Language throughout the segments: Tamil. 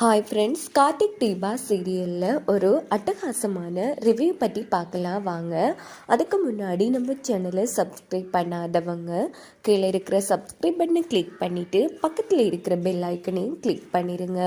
ஹாய் ஃப்ரெண்ட்ஸ் கார்த்திக் தீபா சீரியலில் ஒரு அட்டகாசமான ரிவ்யூ பற்றி பார்க்கலாம் வாங்க. அதுக்கு முன்னாடி நம்ம சேனலை சப்ஸ்கிரைப் பண்ணாதவங்க கீழே இருக்கிற சப்ஸ்கிரைப் பட்டனை கிளிக் பண்ணிவிட்டு பக்கத்தில் இருக்கிற பெல் ஐக்கனையும் கிளிக் பண்ணிடுங்க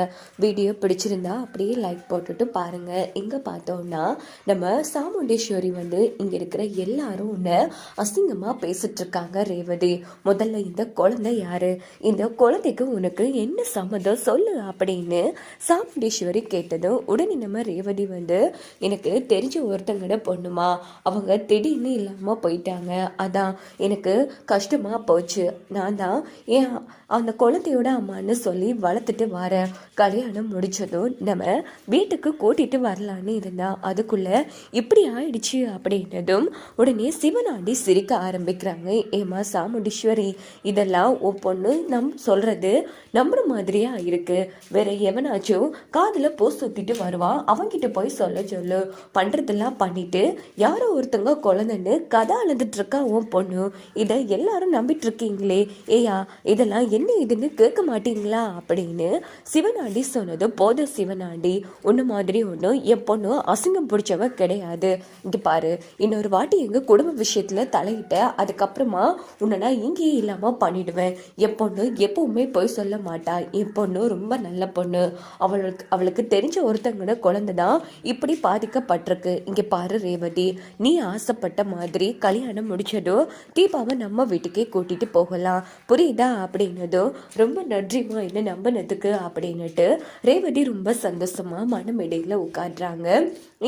வீடியோ பிடிச்சிருந்தா அப்படியே லைக் போட்டுட்டு பாருங்கள் இங்கே பார்த்தோன்னா நம்ம சாமுண்டேஸ்வரி வந்து இங்கே இருக்கிற எல்லாரும் ஒன்று அசிங்கமாக பேசிகிட்ருக்காங்க ரேவதி. முதல்ல இந்த குழந்தை யார்? இந்த குழந்தைக்கு உனக்கு என்ன சம்மதம் சொல்லு அப்படின்னு சாமுண்டீஸ்வரி கேட்டதும் உடனே நம்ம ரேவதி வந்து எனக்கு தெரிஞ்ச ஒருத்தங்கட பொண்ணுமா? அவங்க திடீர்னு இல்லாமல் போயிட்டாங்க. அதான் எனக்கு கஷ்டமாக போச்சு. நான் தான் ஏன் அந்த குழந்தையோட அம்மான்னு சொல்லி வளர்த்துட்டு வரேன். கல்யாணம் முடிச்சதும் நம்ம வீட்டுக்கு கூட்டிட்டு வரலான்னு இருந்தா அதுக்குள்ள இப்படி ஆயிடுச்சு அப்படின்னதும் உடனே சிவனாண்டி சிரிக்க ஆரம்பிக்கிறாங்க. ஏமா சாமுண்டீஸ்வரி இதெல்லாம் உன் பொண்ணு நம் சொல்றது நம்புற மாதிரியா இருக்கு. வேற எவனாச்சும் காதில் பூ சுற்றிட்டு வருவான் அவங்கிட்ட போய் சொல்ல சொல்லு. பண்ணுறதெல்லாம் பண்ணிட்டு யாரோ ஒருத்தங்க குழந்தைன்னு கதை அழுதுட்டு இருக்கா உன் பொண்ணு. இதை எல்லாரும் நம்பிட்டு இருக்கீங்களே ஏயா இதெல்லாம் என்ன இதுன்னு கேட்க மாட்டீங்களா? அப்படின்னு சிவனாண்டி சொன்னது போதும் சிவனாண்டி ஒன்று மாதிரி ஒன்று என் பொண்ணு அசிங்கம் பிடிச்சவ கிடையாது. இங்கே பாரு இன்னொரு வாட்டி எங்கள் குடும்ப விஷயத்தில் தலையிட்ட அதுக்கப்புறமா உன்னை நான் இங்கேயே இல்லாமல் பண்ணிடுவேன். என் பொண்ணு எப்பவுமே போய் சொல்ல மாட்டா. என் பொண்ணு ரொம்ப நல்ல பொண்ணு. அவளுக்கு அவளுக்கு தெரிஞ்ச ஒருத்தங்கட குழந்தை தான் இப்படி பாதிக்கப்பட்டிருக்கு. இங்கே பாரு ரேவதி நீ ஆசைப்பட்ட மாதிரி கல்யாணம் முடிச்சதும் தீபாவை நம்ம வீட்டுக்கே கூட்டிட்டு போகலாம். புரியுதா? அப்படின்னதும் ரொம்ப நன்றிமா என்ன நம்பினதுக்கு அப்படின்னுட்டு ரேவதி ரொம்ப சந்தோஷமா மனமிடையில உட்காடுறாங்க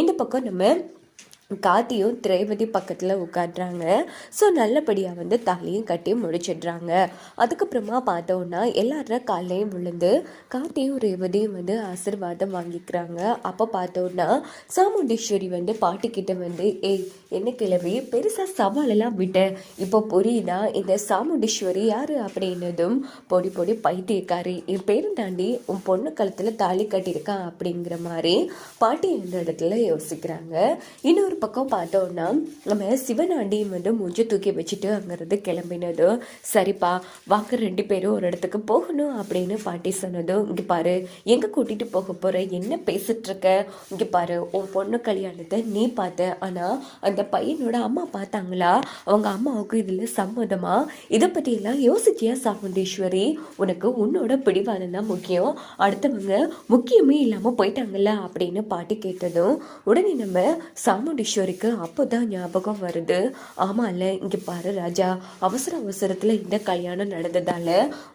இந்த பக்கம் நம்ம காத்தியும் திரைபதி பக்கத்தில் உட்காடுறாங்க ஸோ நல்லபடியாக வந்து தாலியும் கட்டி முடிச்சிடுறாங்க. அதுக்கப்புறமா பார்த்தோன்னா எல்லாரும் காலையும் விழுந்து காத்தியும் ரேவதியும் வந்து ஆசிர்வாதம் வாங்கிக்கிறாங்க. அப்போ பார்த்தோன்னா சாமுண்டீஸ்வரி வந்து பாட்டிக்கிட்ட வந்து ஏய் என்ன கிளவி பெருசாக சவாலெல்லாம் விட்டேன் இப்போ புரியுதா? இந்த சாமுண்டீஸ்வரி யார் அப்படின்னதும் பொடி பொடி பைத்தியக்காரி. என் பேரும் தாண்டி உன் பொண்ணு கழுத்தில் தாலி கட்டியிருக்கான் அப்படிங்கிற மாதிரி பாட்டி இந்த இடத்துல யோசிக்கிறாங்க. இன்னொரு பக்கம் பார்த்தோன்னா நம்ம சிவனாண்டியும் வந்து மூஞ்சி தூக்கி வச்சுட்டு அங்கேருந்து கிளம்பினது. சரிப்பா வாங்க ரெண்டு பேரும் ஒரு இடத்துக்கு போகணும் அப்படின்னு பாட்டி சொன்னதும் இங்கே பாரு எங்கே கூட்டிகிட்டு போக போகிற என்ன பேசிட்டு இங்கே பாரு உன் பொண்ணு கல்யாணத்தை நீ பார்த்த. ஆனால் அந்த பையனோட அம்மா பார்த்தாங்களா? அவங்க அம்மாவுக்கு இதில் சம்மதமா? இதை பற்றியெல்லாம் யோசிச்சியா சாமுண்டீஸ்வரி? உனக்கு உன்னோட பிடிவாதம் தான் முக்கியம். அடுத்தவங்க முக்கியமே இல்லாமல் போயிட்டாங்கல்ல அப்படின்னு பாட்டி கேட்டதும் உடனே நம்ம அப்போ தான் ஞாபகம் வருது. ஆமாம்ல இங்கே பாரு ராஜா அவசர அவசரத்தில் இந்த கல்யாணம் நடந்ததால்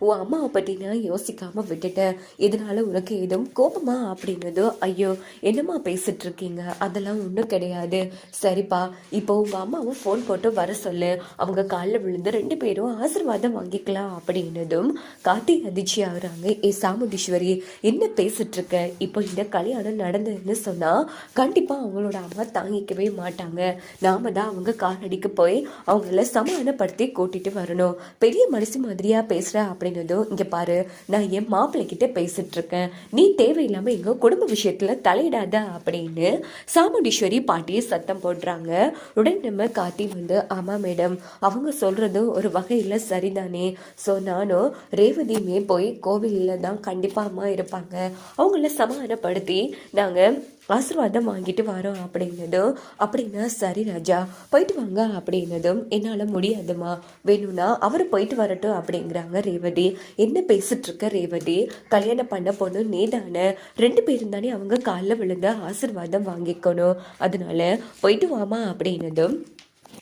உன் அம்மாவை பற்றி நான் யோசிக்காமல் விட்டுட்டேன். இதனால் உனக்கு எதுவும் கோபமா அப்படின்னதோ ஐயோ என்னம்மா பேசிட்டு இருக்கீங்க? அதெல்லாம் ஒன்றும் கிடையாது. சரிப்பா இப்போ உங்கள் அம்மாவை ஃபோன் போட்டு வர சொல்லு. அவங்க காலில் விழுந்து ரெண்டு பேரும் ஆசீர்வாதம் வாங்கிக்கலாம் அப்படின்னதும் காட்டி அதிர்ச்சி ஆகுறாங்க. ஏ சாமுண்டீஸ்வரி என்ன பேசிகிட்ருக்க இப்போ இந்த கல்யாணம் நடந்ததுன்னு சொன்னால் கண்டிப்பாக அவங்களோட அம்மா தாங்கிக்கவே மாட்டாங்க. நாம தான் அவங்க காலடிக்கு போய் அவங்கள சமாதானப்படுத்தி கூட்டிட்டு வரணும். பெரிய மனசு மாதிரியா பேசுற அப்படின்னதும் இங்க பாரு நான் என் மாப்பிள்ளை கிட்ட பேசிட்டு இருக்கேன் நீ தேவையில்லாம எங்க குடும்ப விஷயத்துல தலையிடாத அப்படின்னு சாமுண்டீஸ்வரி பாட்டியை சத்தம் போடுறாங்க. உடனே நம்ம காத்தி வந்து ஆமா மேடம். அவங்க சொல்கிறதும் ஒரு வகையில் சரிதானே. ஸோ நானும் ரேவதியுமே போய் கோவிலில் தான் கண்டிப்பாக அம்மா இருப்பாங்க. அவங்கள சமாதானப்படுத்தி நாங்கள் ஆசீர்வாதம் வாங்கிட்டு வரோம் அப்படின்னதும் அப்படின்னா சரி ராஜா போயிட்டு வாங்க அப்படின்னதும் என்னால் முடியாதுமா வேணும்னா அவர் போயிட்டு வரட்டும் அப்படிங்கிறாங்க ரேவதி. என்ன பேசிட்டு இருக்க ரேவதி? கல்யாணம் பண்ண பொண்ணு நீ தானே ரெண்டு பேரும் தானே அவங்க காலில் விழுந்த ஆசீர்வாதம் வாங்கிக்கணும். அதனால போயிட்டு வாமா அப்படின்னதும்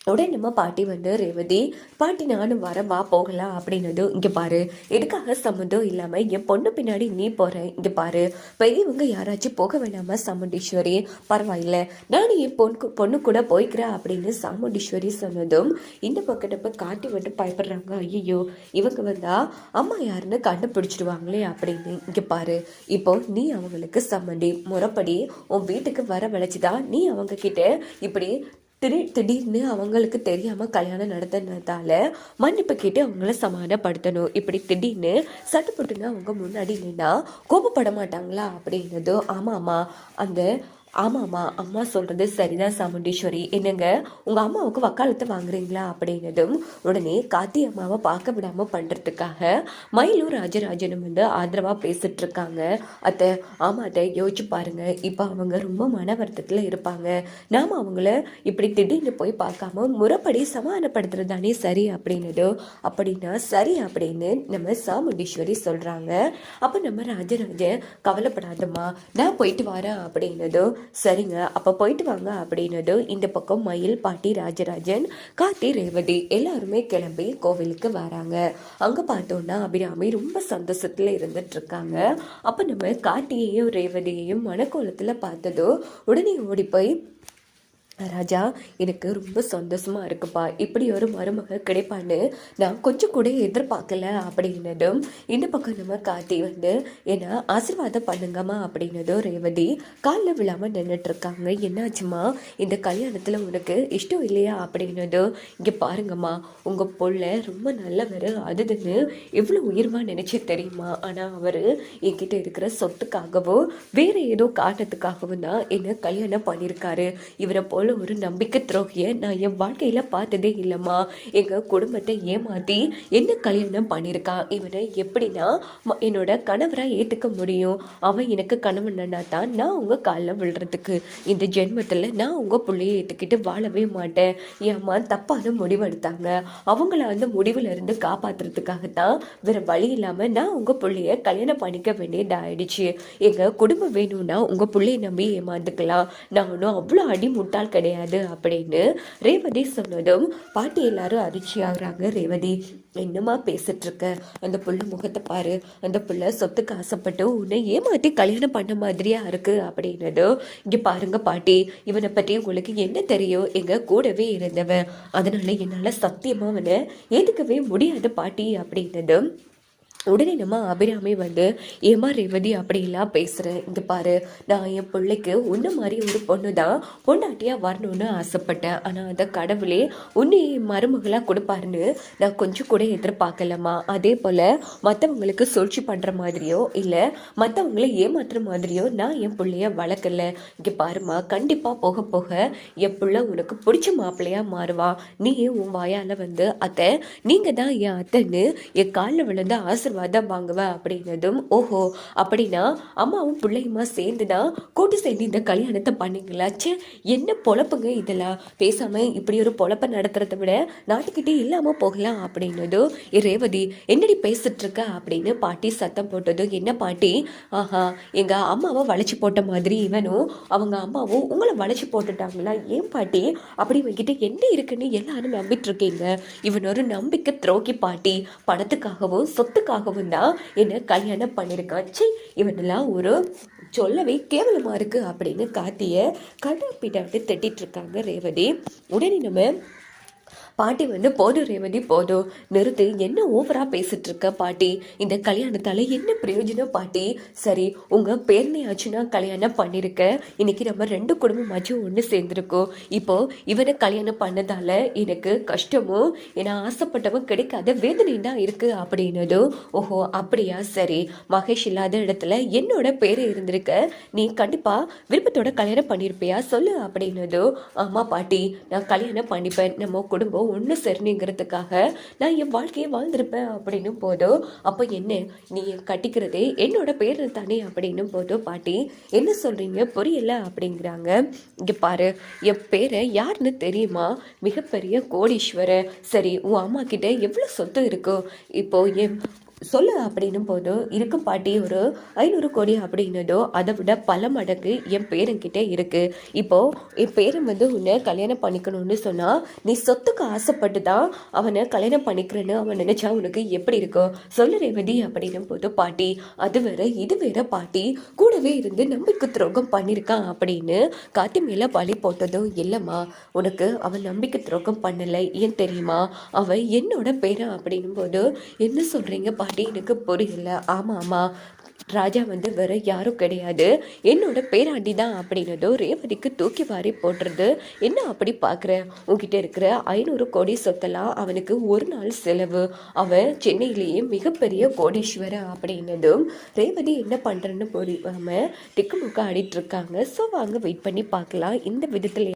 உடனே நம்ம பாட்டி வந்து ரேவதி பாட்டி நானும் வரேன் வா போகலாம். அப்படின்னதும் இங்கே பாரு எதுக்காக சம்மந்தம் இல்லாமல் என் பொண்ணு பின்னாடி நீ போகிற இங்கே பாரு பெரியவங்க யாராச்சும் போக வேணாமா சாமுண்டீஸ்வரி? பரவாயில்ல நானும் என் பொண்ணு பொண்ணு கூட போய்க்கிறேன் அப்படின்னு சாமுண்டீஸ்வரி சொன்னதும் இந்த பக்கம் நம்ம காட்டி வந்து பயப்படுறாங்க. ஐயோ இவங்க வந்தா அம்மா யாருன்னு கண்டுபிடிச்சிடுவாங்களே அப்படின்னு. இங்கே பாரு இப்போ நீ அவங்களுக்கு சம்மந்தி முறைப்படி உன் வீட்டுக்கு வர வளைச்சுதான் நீ அவங்க கிட்ட இப்படி திடீர் திடீர்னு அவங்களுக்கு தெரியாம கல்யாணம் நடத்தினதால மன்னிப்பு கேட்டு அவங்கள சமாதானப்படுத்தணும். இப்படி திடீர்னு சட்டுப்பட்டுன்னு அவங்க முன்னாடி நின்னா கோபப்பட மாட்டாங்களா அப்படின்னதும் ஆமாம் அந்த ஆமாம்மா அம்மா சொல்கிறது சரிதான் சாமுண்டீஸ்வரி. என்னங்க உங்கள் அம்மாவுக்கு வக்காலத்தை வாங்குறீங்களா அப்படின்னதும் உடனே காத்தி அம்மாவை பார்க்க விடாமல் பண்ணுறதுக்காக மயிலும் ராஜராஜனும் வந்து ஆதரவாக பேசிட்டு இருக்காங்க அத்தை ஆமாம் அத்தை யோசிச்சு பாருங்க. இப்போ அவங்க ரொம்ப மன வருத்தத்தில் இருப்பாங்க. நாம் அவங்கள இப்படி திடீர்னு போய் பார்க்காம முறைப்படி சமாதானப்படுத்துறது தானே சரி அப்படின்னதோ அப்படின்னா சரி அப்படின்னு நம்ம சாமுண்டீஸ்வரி சொல்கிறாங்க அப்போ நம்ம ராஜராஜன் கவலைப்படாதம்மா நான் போயிட்டு வரேன் அப்படின்னதும் சரிங்க அப்போ போயிட்டு வாங்க அப்படின்னதும் இந்த பக்கம் மயில் பாட்டி ராஜராஜன் கார்த்தி ரேவதி எல்லாருமே கிளம்பி கோவிலுக்கு வராங்க. அங்கே பார்த்தோன்னா அபிராமி ரொம்ப சந்தோஷத்தில் இருந்துட்டு இருக்காங்க அப்போ நம்ம கார்த்தியையும் ரேவதியையும் மனக்கோலத்தில் பார்த்ததோ உடனே ஓடி போய் ராஜா எனக்கு ரொம்ப சந்தோஷமா இருக்குப்பா. இப்படி ஒரு மருமக கிடைப்பான்னு நான் கொஞ்சம் கூட எதிர்பார்க்கல அப்படின்னதும் இந்த பக்கம் நம்ம கார்த்தி வந்து என்ன ஆசீர்வாதம் பண்ணுங்கம்மா அப்படின்னதும் ரேவதி காலில் விழாமல் நின்றுட்டு இருக்காங்க என்னாச்சுமா இந்த கல்யாணத்தில் உனக்கு இஷ்டம் இல்லையா? அப்படின்னதும் இங்கே பாருங்கம்மா உங்கள் பொண்ணை ரொம்ப நல்லவர். அதுதுன்னு எவ்வளோ உயிர்மா நினச்சி தெரியுமா? ஆனால் அவர் என்கிட்ட இருக்கிற சொத்துக்காகவோ வேறு ஏதோ காரணத்துக்காகவும் தான் என்னை கல்யாணம் பண்ணியிருக்காரு இவரை போல் ஒரு நம்பிக்கை துரோகியை நான் என் வாழ்க்கையில் பார்த்ததே இல்லைம்மா. எங்கள் குடும்பத்தை ஏமாற்றி என்ன கல்யாணம் பண்ணியிருக்கான் இவனை எப்படின்னா என்னோட கணவராக ஏற்றுக்க முடியும். அவன் எனக்கு கணவனா தான் நான் உங்கள் காலில் விழுறதுக்கு. இந்த ஜென்மத்தில் நான் உங்கள் பிள்ளைய ஏற்றுக்கிட்டு வாழவே மாட்டேன். ஏம்மா தப்பான முடிவு முடிவெடுத்தாங்க அவங்கள அந்த முடிவுல இருந்து காப்பாத்துறதுக்காகத்தான் வேற வழி இல்லாமல் நான் உங்கள் பிள்ளைய கல்யாணம் பண்ணிக்க வேண்டியதாயிடுச்சு எங்கள் குடும்பம் வேணும்னா உங்கள் பிள்ளைய நம்பி ஏமாந்துக்கலாம். நானும் அவ்வளோ அடி முட்டாள் கிடையாது அப்படின்னு ரேவதி சொன்னதும் பாட்டி எல்லாரும் அதிர்ச்சி ஆகுறாங்க ரேவதி என்னமா பேசிட்டு இருக்க அந்த புள்ள முகத்தை பாரு. அந்த புள்ள சொத்துக்கு ஆசைப்பட்டு உன்னை ஏமாத்தி கல்யாணம் பண்ண மாதிரியா இருக்கு அப்படின்னதும் இங்க பாருங்க பாட்டி இவனை பற்றி உங்களுக்கு என்ன தெரியும்? எங்க கூடவே இருந்தவன். அதனால என்னால சத்தியமா அவனை ஏத்துக்கவே முடியாது பாட்டி அப்படின்னதும் உடனே நம்ம அபிராமி வந்து ஏமா ரேவதி அப்படிலாம் பேசுகிறேன் இங்கே பாரு நான் என் பிள்ளைக்கு உன்ன மாதிரி ஒரு பொண்ணு தான் பொண்டாட்டியாக வரணும்னு ஆசைப்பட்டேன். ஆனால் அந்த கடவுளே உன்னை என் மருமகளாக கொடுப்பாருன்னு நான் கொஞ்சம் கூட எதிர்பார்க்கலம்மா. அதே போல் மற்றவங்களுக்கு சூழ்ச்சி பண்ணுற மாதிரியோ இல்லை மற்றவங்கள ஏமாத்துற மாதிரியோ நான் என் பிள்ளைய வளர்க்கல. இங்கே பாருமா கண்டிப்பாக போக போக என் பிள்ளை உனக்கு பிடிச்ச மாப்பிள்ளையாக மாறுவான் நீ உன் வாயால் வந்து அத்தை நீங்கள் தான் என் அத்தைன்னு என் காலில் விழுந்து வதம் வாங்குவேன் அப்படின்னதும் ஓஹோ அப்படின்னா அம்மாவும் பிள்ளையுமா சேர்ந்து தான் கூட்டு சேர்ந்து இந்த கல்யாணத்தை பண்ணீங்களா? ச்சே என்ன பொழப்புங்க இதெல்லாம்? பேசாமல் இப்படி ஒரு பொழப்பை நடத்துறதை விட நாட்டுக்கிட்டே இல்லாமல் போகலாம் அப்படின்னதும் ரேவதி என்னடி பேசிட்டு இருக்க அப்படின்னு பாட்டி சத்தம் போட்டதும் என்ன பாட்டி? ஆஹா எங்கள் அம்மாவை வளைச்சி போட்ட மாதிரி இவனும் அவங்க அம்மாவும் உங்களை வளைச்சி போட்டுட்டாங்களா? ஏன் பாட்டி? அப்படி இவங்கிட்ட என்ன இருக்குன்னு எல்லாரும் நம்பிட்டு இருக்கீங்க இவன் ஒரு நம்பிக்கை துரோகி பாட்டி. பணத்துக்காகவும் சொத்துக்காக சொத்துக்காகவும் தான் என்ன கல்யாணம் பண்ணியிருக்கான் ச்சீ இவனெல்லாம் ஒரு சொல்லவே கேவலமா இருக்கு அப்படின்னு காத்திய கடுப்பிட்ட விட்டு திட்டிகிட்ருக்காங்க ரேவதி. உடனே நம்ம பாட்டி வந்து போதும் ரேவதி போதும் நிறுத்து என்ன ஓவரா பேசிட்டு இருக்க பாட்டி? இந்த கல்யாணத்தால என்ன பிரயோஜனம் பாட்டி? சரி உங்க பேரனையாச்சுன்னா கல்யாணம் பண்ணிருக்க. இன்னைக்கு நம்ம ரெண்டு குடும்பமாச்சும் ஒன்று சேர்ந்துருக்கோம். இப்போ இவனை கல்யாணம் பண்ணதால எனக்கு கஷ்டமும் ஏன்னா ஆசைப்பட்டவன் கிடைக்காத வேதனை தான் இருக்கு அப்படின்னதும் ஓஹோ அப்படியா? சரி மகேஷ் இல்லாத இடத்துல என்னோட பேர் இருந்திருக்க. நீ கண்டிப்பா விருப்பத்தோட கல்யாணம் பண்ணியிருப்பியா சொல்லு அப்படின்னதும் ஆமா பாட்டி நான் கல்யாணம் பண்ணிப்பேன். நம்ம குடும்பம் ஒன்று சேரணுங்கிறதுக்காக நான் என் வாழ்க்கையை வாழ்ந்திருப்பேன் அப்படின்னும் போதும் அப்போ என்ன? நீ கட்டிக்கிறதே என்னோட பேர் தானே அப்படின்னும் போதும் பாட்டி என்ன சொல்கிறீங்க புரியல அப்படிங்கிறாங்க. இங்கே பாரு என் பேரை யாருன்னு தெரியுமா? மிகப்பெரிய கோடீஸ்வரர். சரி உன் அம்மா கிட்ட எவ்வளோ சொத்து இருக்கும் இப்போ என் சொல்லு அப்படின்னும் போதும் இருக்கும் பாட்டி ஒரு ஐநூறு கோடி அப்படின்னதோ அதை விட பல மடங்கு என் பேருங்கிட்ட இருக்கு. இப்போ என் பேரன் வந்து உன்னை கல்யாணம் பண்ணிக்கணும்னு சொன்னால் நீ சொத்துக்கு ஆசைப்பட்டு தான் அவனை கல்யாணம் பண்ணிக்கிறேன்னு அவன் நினச்சா உனக்கு எப்படி இருக்கும் சொல்லு ரேவதி அப்படின்னும் போது பாட்டி அது வேற இது வேற பாட்டி. கூடவே இருந்து நம்பிக்கை துரோகம் பண்ணியிருக்கான் அப்படின்னு காத்தி மேலே பழி போட்டதும் இல்லைம்மா உனக்கு அவன் நம்பிக்கை துரோகம் பண்ணலை. ஏன் தெரியுமா? அவன் என்னோட பேரன் அப்படின்னும் போது என்ன சொல்கிறீங்க பாட்டி? அப்படி எனக்கு புரியல. ஆமாம் ஆமாம் ராஜா வந்து வேற யாரும் கிடையாது. என்னோட பேராண்டி தான் அப்படின்னதும் ரேவதிக்கு தூக்கி வாரி போடுறது என்ன அப்படி பார்க்குற உங்ககிட்ட இருக்கிற ஐநூறு கோடி சொத்தெல்லாம் அவனுக்கு ஒரு நாள் செலவு. அவன் சென்னையிலேயே மிகப்பெரிய கோடீஸ்வரர் அப்படின்னதும் ரேவதி என்ன பண்ணுறன்னு புரியாமல் திக்குமுக்க ஆடிட்டு இருக்காங்க ஸோ வாங்க வெயிட் பண்ணி பார்க்கலாம். இந்த விதத்தில்